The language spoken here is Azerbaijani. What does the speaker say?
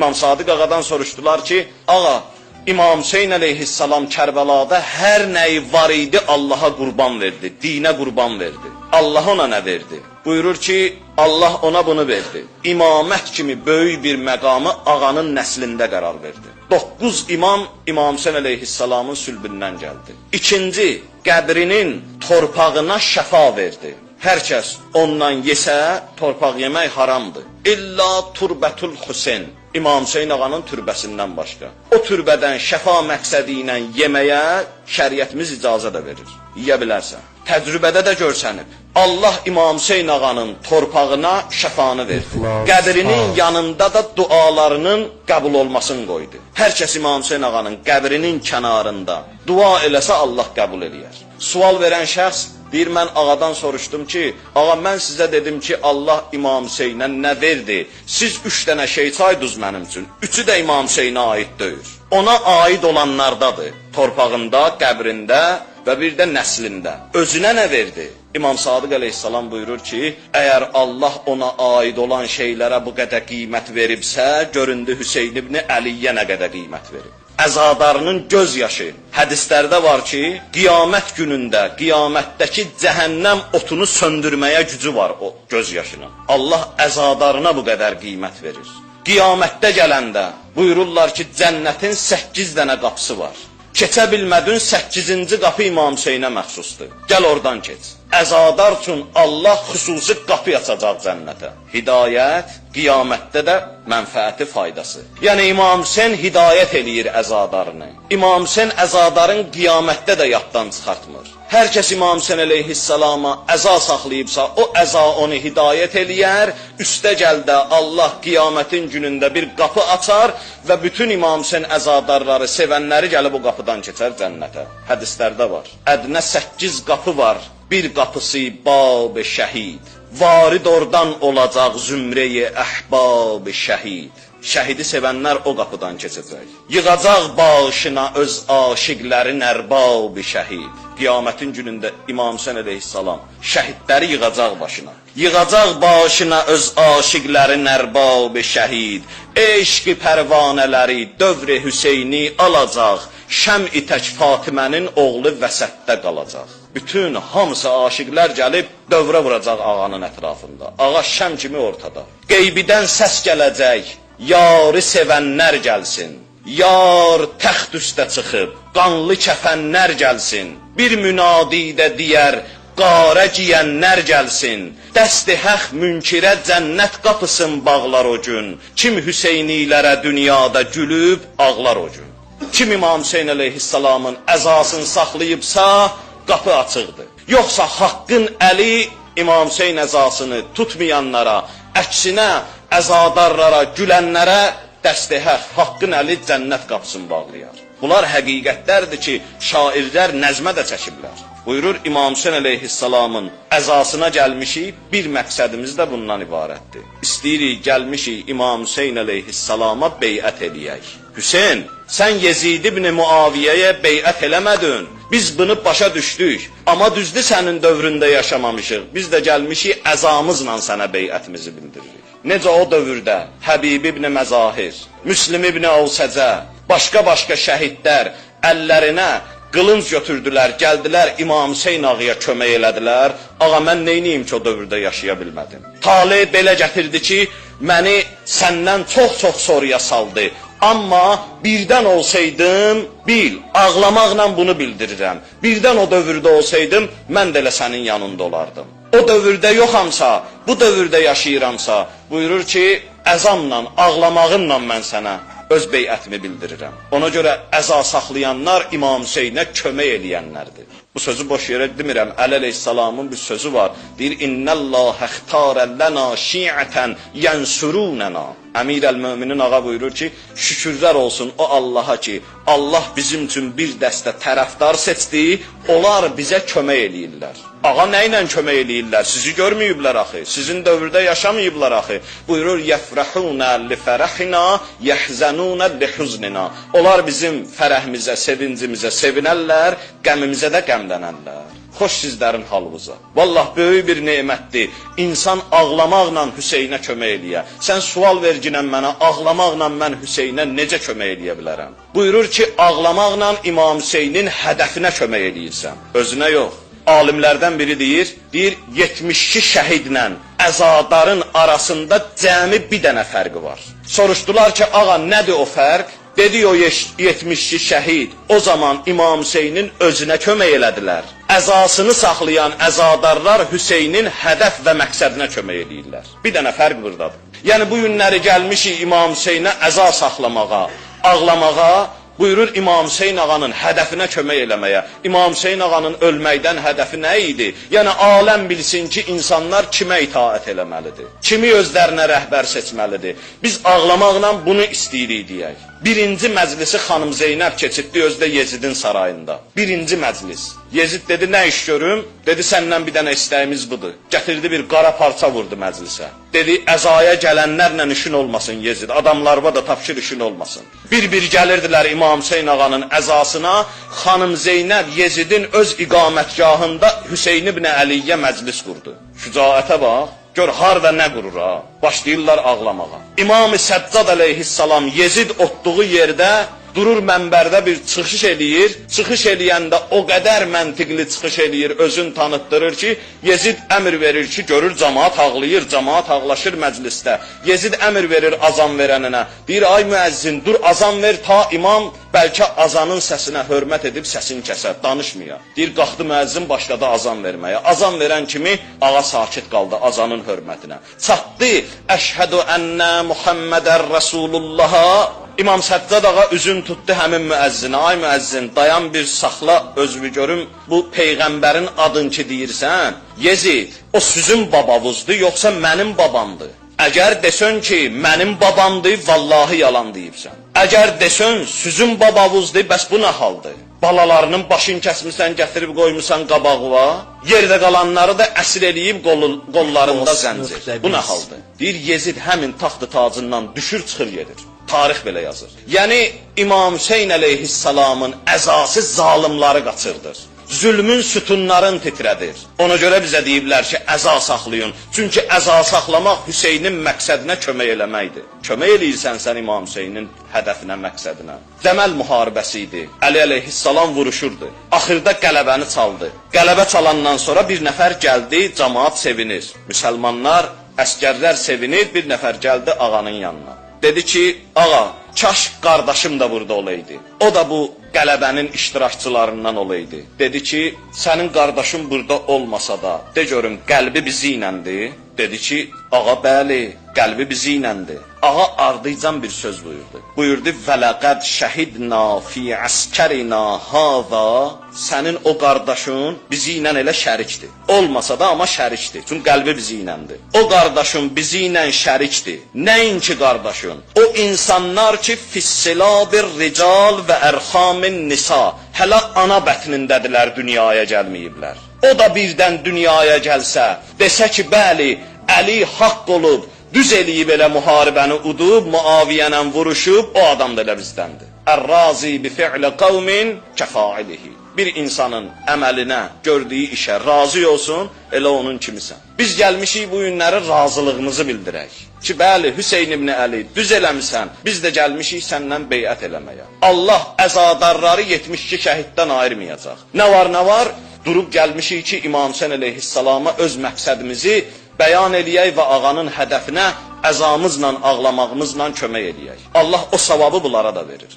İmam Sadiq ağadan soruşdular ki, ağa, İmam Hüseyin əleyhissalam Kərbəlada hər nəyi var idi Allaha qurban verdi, dinə qurban verdi. Allah ona nə verdi? Buyurur ki, Allah ona bunu verdi. İmamət kimi böyük bir məqamı ağanın nəslində qərar verdi. 9 imam İmam Hüseyin əleyhissalamın sülbündən gəldi. İkinci, qəbrinin torpağına şəfa verdi. Hər kəs ondan yesə, torpaq yemək haramdır. İlla turbətul Hüseyn. İmam Hüseyn ağanın türbəsindən başqa. O türbədən şəfa məqsədi ilə yeməyə şəriətimiz icazə də verir. Yeyə bilərsən. Təcrübədə də görsənib. Allah İmam Hüseyn ağanın torpağına şəfanı verdi. Qəbrinin yanında da dualarının qəbul olmasını qoydu. Hər kəs İmam Hüseyn ağanın qəbrinin kənarında dua eləsə Allah qəbul eləyər. Sual verən şəxs Deyir, mən ağadan soruşdum ki, ağa mən sizə dedim ki, Allah İmam Hüseynə nə verdi? Siz üç dənə şey saydınız mənim üçün. Üçü də İmam Hüseynə aid deyil. Ona aid olanlardadır. Torpağında, qəbrində və bir də nəslində. Özünə nə verdi? İmam Sadiq əleyhissalam buyurur ki, əgər Allah ona aid olan şeylərə bu qədər qiymət veribsə, göründü Hüseyn ibn Əliyə nə qədər qiymət verib əzadarının göz yaşı. Hədislərdə var ki, qiyamət günündə, qiyamətdəki cəhənnəm otunu söndürməyə gücü var o göz yaşının. Allah əzadarına bu qədər qiymət verir. Qiyamətdə gələndə buyururlar ki, cənnətin 8 dənə qapısı var. Keçə bilmədin 8-ci qapı İmam Hüseynə məxsusdur. Gəl oradan keç. Əzadar üçün Allah xüsusi qapı açacaq cənnətə. Hidayət qiyamətdə də mənfəəti faydası. Yəni İmam Hüseyn hidayət eləyir əzadarını. İmam Hüseyn əzadarın qiyamətdə də yaddan çıxartmır. Hər kəs İmam Hüseyn əleyhissalama əza saxlayıbsa, o əza onu hidayət eləyər, üstə gəldə Allah qiyamətin günündə bir qapı açar və bütün İmam Hüseyn əzadarları, sevənləri gəlib o qapıdan keçər cənnətə. Hədislərdə var. Ədnə 8 qapı var. Bir qapısı bab şəhid. Varid oradan olacaq zümreyi əhbab şəhid. Şəhidi sevənlər o qapıdan keçəcək. Yığacaq bağışına öz aşiqlərin ərbab şəhid. Qiyamətin günündə İmam Hüseyn əleyhissalam şəhidləri yığacaq başına. Yığacaq başına öz aşiqlərin ərbab şəhid. Eşqi pərvanələri dövr Hüseyni alacaq. Şəm-i tək Fatimənin oğlu vəsətdə qalacaq. Bütün hamısı aşiqlər gəlib dövrə vuracaq ağanın ətrafında. Ağa şəm kimi ortada. Qeybidən səs gələcək. Yarı sevənlər gəlsin. Yar təxt üstə çıxıb, qanlı kəfənlər gəlsin. Bir münadidə deyər, qarə giyənlər gəlsin. Dəsti həq münkirə cənnət qapısın bağlar o gün. Kim Hüseynilərə dünyada gülüb ağlar o gün. Kim İmam Hüseyn əleyhissalamın əzasını saxlayıbsa, qapı açıqdır. Yoxsa haqqın əli İmam Hüseyn əzasını tutmayanlara, əksinə əzadarlara, gülənlərə dəstəhə, haqqın əli cənnət qapısını bağlayar. Bunlar həqiqətlərdir ki, şairlər nəzmə də çəkiblər. Buyurur İmam Hüseyn əleyhissalamın əzasına gəlmişik, bir məqsədimiz də bundan ibarətdir. İstəyirik gəlmişik İmam Hüseyn əleyhissalama beyət eləyək. Hüseyn, sən Yezid ibn Muaviyəyə beyət eləmədin. Biz bunu başa düşdük. Amma düzdür sənin dövründə yaşamamışıq. Biz də gəlmişik əzamızla sənə beyətimizi bildiririk. Necə o dövrdə Həbib ibn Məzahir, Müslim ibn Avsəcə, başqa-başqa şəhidlər əllərinə qılınc götürdülər, gəldilər İmam Hüseyn ağaya kömək elədilər. Ağa mən neyniyim ki o dövrdə yaşaya bilmədim. Talih belə gətirdi ki, məni səndən çox-çox soruya saldı. Amma birdən olsaydım, bil, ağlamaqla bunu bildirirəm. Birdən o dövrdə olsaydım, mən də elə sənin yanında olardım. O dövrdə yoxamsa, bu dövrdə yaşayıramsa, buyurur ki, əzamla, ağlamağınla mən sənə öz beyətimi bildirirəm. Ona görə əza saxlayanlar İmam Hüseynə kömək eləyənlərdir. Bu sözü boş yerə demirəm. Əleyhissalamın bir sözü var. Deyir: "İnnəllaha ixtara lana şi'atan yansurunana." Əmir əl-Möminin ağa buyurur ki, şükürlər olsun o Allaha ki, Allah bizim üçün bir dəstə tərəfdar seçdi, onlar bizə kömək eləyirlər. Ağa nə ilə kömək eləyirlər? Sizi görməyiblər axı. Sizin dövrdə yaşamayıblar axı. Buyurur: "Yefrahuna li ferahina, yahzanuna li huznina." Onlar bizim fərəhimizə, sevincimizə sevinərlər, qəmimizə də qəmlənərlər. Xoş sizlərin halınıza. Vallah böyük bir nemətdir. İnsan ağlamaqla Hüseynə kömək eləyə. Sən sual verginən mənə ağlamaqla mən Hüseynə necə kömək eləyə bilərəm? Buyurur ki, ağlamaqla İmam Hüseynin hədəfinə kömək eləyirsən. Özünə yox. Alimlərdən biri deyir, deyir 72 şəhidlə əzadarın arasında cəmi bir dənə fərqi var. Soruşdular ki, ağa nədir o fərq? Dedi o 72 şəhid o zaman İmam Hüseynin özünə kömək elədilər. Əzasını saxlayan əzadarlar Hüseynin hədəf və məqsədinə kömək eləyirlər. Bir dənə fərq burdadır. Yəni bu günləri gəlmişik İmam Hüseynə əza saxlamağa, ağlamağa, buyurur İmam Hüseyn ağanın hədəfinə kömək eləməyə. İmam Hüseyn ağanın ölməkdən hədəfi nə idi? Yəni aləm bilsin ki, insanlar kimə itaət eləməlidir? Kimi özlərinə rəhbər seçməlidir? Biz ağlamaqla bunu istəyirik deyək. Birinci məclisi xanım Zeynəb keçirtdi özdə Yezidin sarayında. Birinci məclis. Yezid dedi nə iş görüm? Dedi səndən bir dənə istəyimiz budur. Gətirdi bir qara parça vurdu məclisə. Dedi əzaya gələnlərlə işin olmasın Yezid. Adamlarına da tapşır işin olmasın. Bir-bir gəlirdilər İmam Hüseyn ağanın əzasına. Xanım Zeynəb Yezidin öz iqamətgahında Hüseyn ibn Əliyə məclis qurdu. Şücaətə bax. Gör harda nə qurur ha. Başlayırlar ağlamağa. İmam-ı Səccad əleyhissalam Yezid otduğu yerdə durur mənbərdə bir çıxış eləyir. Çıxış eləyəndə o qədər məntiqli çıxış eləyir, özün tanıtdırır ki, Yezid əmr verir ki, görür cemaat ağlayır, cemaat ağlaşır məclisdə. Yezid əmr verir azan verəninə. Deyir ay müəzzin, dur azan ver ta imam bəlkə azanın səsinə hörmət edib səsini kəsər, danışmaya. Deyir qalxdı müəzzin başladı azan verməyə. Azan verən kimi ağa sakit qaldı azanın hörmətinə. Çatdı əşhədü ənnə Muhammedər Rasulullah İmam Səccad ağa üzün tutdu həmin müəzzinə. Ay müəzzin, dayan bir saxla özünü görüm. Bu peyğəmbərin adın ki deyirsən, Yezid, o sizin babavuzdur yoxsa mənim babamdır? Əgər desən ki, mənim babamdır, vallahi yalan deyibsən. Əgər desən sizin babavuzdur, bəs bu nə haldır? Balalarının başını kəsmisən, gətirib qoymusan qabağına, yerdə qalanları da əsir eləyib qol, qollarında zəncir. Bu nə haldır? Deyir Yezid həmin taxtı tacından düşür, çıxır gedir. Tarix belə yazır. Yəni İmam Hüseyn əleyhissalamın əzası zalimları qaçırdır. Zülmün sütunların titrədir. Ona görə bizə deyiblər ki, əza saxlayın. Çünki əza saxlamaq Hüseynin məqsədinə kömək eləməkdir. Kömək eləyirsən sən İmam Hüseynin hədəfinə, məqsədinə. Cəməl müharibəsi idi. Əli əleyhissalam vuruşurdu. Axırda qələbəni çaldı. Qələbə çalandan sonra bir nəfər gəldi, cemaat sevinir. Müsəlmanlar, əskərlər sevinir, bir nəfər gəldi ağanın yanına. Dedi ki, ağa, kaş qardaşım da burada olaydı. O da bu qələbənin iştirakçılarından olaydı. Dedi ki, sənin qardaşın burada olmasa da, de görüm qəlbi bizi iləndir. Dedi ki, ağa bəli, qəlbi bizi iləndir. Ağa ardıcan bir söz buyurdu. Buyurdu, vələqəd şəhidna fi əskərina hava, sənin o qardaşın bizi ilə elə şərikdir. Olmasa da amma şərikdir. Çünki qəlbi bizi iləndir. O qardaşın bizi ilə şərikdir. Nəinki qardaşın? O insanlar ki, fissilabir rical və ərxamin nisa, hələ ana bətnindədirlər, dünyaya gəlməyiblər. O da birdən dünyaya gəlsə, desə ki, bəli, Əli haqq olub, düz eləyib elə müharibəni udub, Muaviyənə vuruşub, o adam da elə bizdəndir. Ər-razi bi fi'li qavmin kəfailihi. Bir insanın əməlinə, gördüyü işə razı olsun, elə onun kimisən. Biz gəlmişik bu günləri razılığımızı bildirək. Ki, bəli, Hüseyn ibn Əli, düz eləmisən, biz də gəlmişik səndən beyət eləməyə. Allah əzadarları 72 şəhiddən ayırmayacaq. Nə var, nə var? Durub gəlmişik ki, İmam Hüseyn əleyhissalama öz məqsədimizi bəyan eləyək və ağanın hədəfinə əzamızla, ağlamağımızla kömək eləyək. Allah o savabı bunlara da verir.